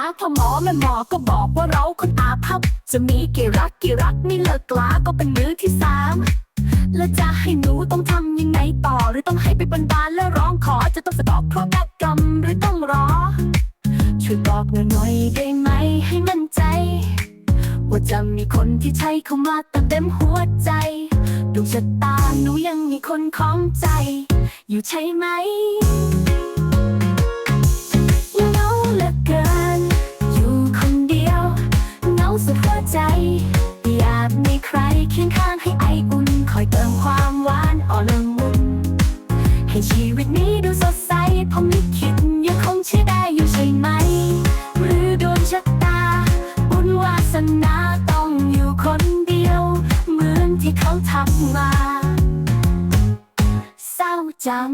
าพอหมอแม่หมอก็บอกว่าเราคนอาภัพจะมีกี่รักกี่รักไม่เลิกกลาก็เป็นมือที่สามแล้วจะให้หนูต้องทำยังไงต่อ หรือต้องให้ไปบนบานแล้วร้องขอจะต้องสะดอกเคราะห์แบกกรรมหรือต้องรอ ช่วยบอกหน่อยได้ไหมให้มั่นใจ ว่าจะมีคนที่ใช่เข้ามาเติมเต็มหัวใจดวงชะตาหนูยังมีคนของใจ อยู่ใช่ไหม ให้ชีวิตนี้ดูสดใส ผมลิขิตยังคงเชื่อได้อยู่ใช่ไหม หรือโดนชะตา บุญวาสนาต้องอยู่คนเดียว เหมือนที่เขาทำมา เศร้าจัง